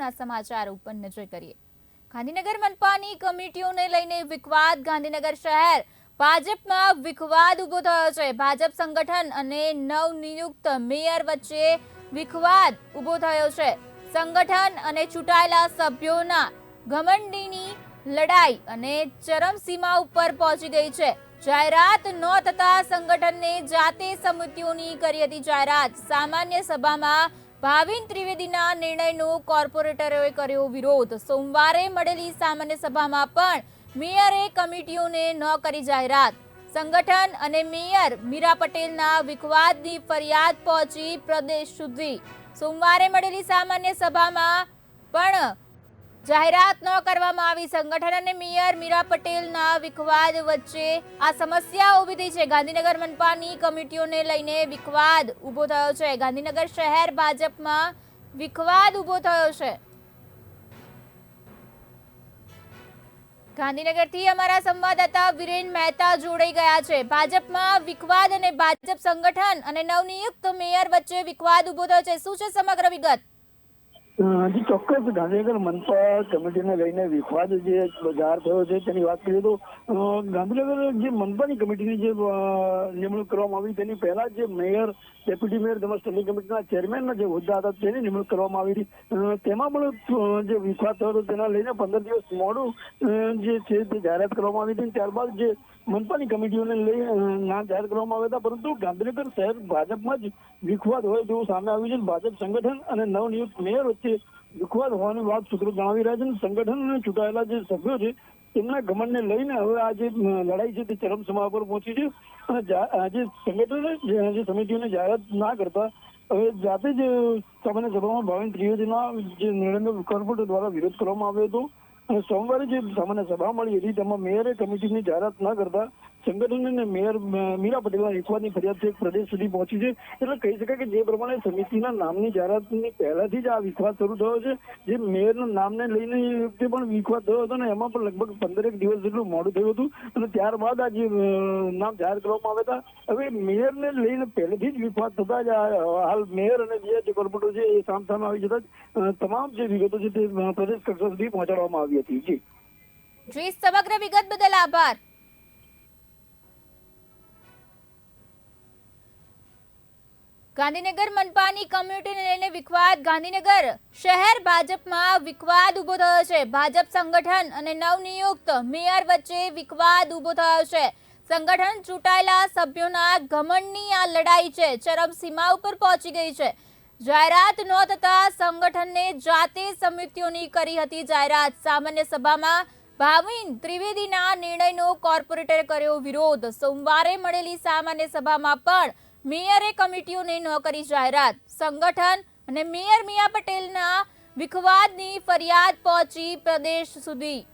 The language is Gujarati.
મહત્વના સમાચાર ઉપર નજર કરીએ. ગાંધીનગર મનપાની કમિટીઓને લઈને વિખવાદ. ગાંધીનગર શહેર ભાજપમાં વિખવાદ ઊભો થયો છે. ભાજપ સંગઠન અને નવનિયુક્ત મેયર વચ્ચે વિખવાદ ઊભો થયો છે. સંગઠન અને ચૂંટાયેલા સભ્યોના ઘમંડીની લડાઈ અને ચરમસીમા ઉપર પહોંચી ગઈ છે. જાહેરાત ન થતા સંગઠનને જાતે સમિતિઓની કરી હતી જાહેરાત. સામાન્ય સભામાં ભાવિન ત્રિવેદીના નિર્ણયનો કોર્પોરેટરોએ કર્યો વિરોધ. સોમવારે મળેલી સામાન્ય સભામાં પણ મેયરે કમિટીઓને ન કરી જાહેરાત. સંગઠન અને મેયર મીરા પટેલના વિખવાદની ફરિયાદ પહોંચી પ્રદેશ સુધી. સોમવારે મળેલી સામાન્ય સભામાં પણ જાહેરાત ન કરવામાં આવી. સંગઠન અને મેયર મીરા પટેલના વિખવાદ વચ્ચે આ સમસ્યા ઊભી થઈ છે. ગાંધીનગર મનપાની કમિટીઓને લઈને વિખવાદ ઊભો થયો છે. ગાંધીનગર શહેર ભાજપમાં વિખવાદ ઊભો થયો છે. ગાંધીનગરથી અમારા સંવાદદાતા વિરેન મહેતા જોડાઈ ગયા છે. ભાજપમાં વિખવાદ અને ભાજપ સંગઠન અને નવનિયુક્ત મેયર વચ્ચે વિખવાદ ઊભો થયો છે. શું છે સમગ્ર વિગત? હજી ચોક્કસ ગાંધીનગર મનપા કમિટીને લઈને વિખવાદ જે જાહેર થયો છે તેની વાત કરીએ તો ગાંધીનગર જે મનપાની કમિટીની જે નિમણૂક કરવામાં આવી તેની પહેલા જે મેયર, ડેપ્યુટી મેયર તેમજ સ્ટેન્ડિંગ કમિટીના ચેરમેનના જે હોદ્દા હતા તેની નિમણૂક કરવામાં આવી હતી. તેમાં પણ જે વિખવાદ થયો હતો તેના લઈને પંદર દિવસ મોડું જે છે તે જાહેરાત કરવામાં આવી હતી ત્યારબાદ જે મનપાની કમિટીઓને લઈ ના જાહેર કરવામાં આવ્યા હતા, પરંતુ ગાંધીનગર શહેર ભાજપમાં જ વિખવાદ હોય તેવું સામે આવ્યું છે ભાજપ સંગઠન અને નવનિયુક્ત મેયર વચ્ચે વિખવાદ હોવાની વાત સૂત્રો જણાવી રહ્યા છે અને સંગઠનને ચૂંટાયેલા જે સભ્યો છે, તેમના ઘમંડને લઈને હવે આ જે લડાઈ છે તે ચરમસીમા પર પહોંચી છે. અને જે સંગઠને જે સમિતિઓને જાહેરાત ના કરતા, હવે જાતે જ સામાન્ય સભામાં ભાવિન ત્રિવેદીના જે નિર્ણયનો કોર્પોરેટર દ્વારા વિરોધ કરવામાં આવ્યો હતો. અને સોમવારે જે સામાન્ય સભા મળી હતી, તેમાં મેયરે કમિટીની જાહેરાત ન કરતા સંગઠન અને મેયર મીરા પટેલના વિખવાદની ફરિયાદ છેક પ્રદેશ સુધી પહોંચી છે. એટલે કહી શકાય કે જે પ્રમાણે સમિતિના નામની જાહેરાતની પહેલાથી જ આ વિખવાદ શરૂ થયો છે. જે મેયરના નામને લઈને એ પણ વિખવાદ થયો હતો ને એમાં પણ લગભગ પંદરેક દિવસ જેટલું મોડું થયું હતું. અને ત્યારબાદ આ જે નામ જાહેર કરવામાં આવ્યા હતા. હવે મેયરને લઈને પહેલેથી જ વિખવાદ થતા જ હાલ મેયર અને જે જે કોર્પોરેટર છે એ સામ સામે આવી જતા તમામ જે વિગતો છે તે પ્રદેશ કક્ષા સુધી પહોંચાડવામાં આવી હતી. જી, સમગ્ર વિગત બદલ આભાર. ગાંધીનગર મનપાની કમ્યુનિટીને લઈને વિખવાદ. ગાંધીનગર શહેર ભાજપમાં વિખવાદ ઊભો થયો છે. ભાજપ સંગઠન અને નવનિયુક્ત મેયર વચ્ચે વિખવાદ ઊભો થયો છે. સંગઠન ચૂંટાયેલા સભ્યોના ઘમંડની આ લડાઈ છે ચરમસીમા ઉપર પહોંચી ગઈ છે. જાહેરાત ન થતા સંગઠનને જાતે સમિતિઓની કરી હતી જાહેરાત. સામાન્ય સભામાં ભાવિન ત્રિવેદીના નિર્ણયનો કોર્પોરેટરે કર્યો વિરોધ. સોમવારે મળેલી સામાન્ય સભામાં પણ મેયરે કમિટીઓને ન કરી જાહેરાત, સંગઠન અને મેયર મિયા પટેલના વિખવાદની ફરિયાદ પહોંચી પ્રદેશ સુધી.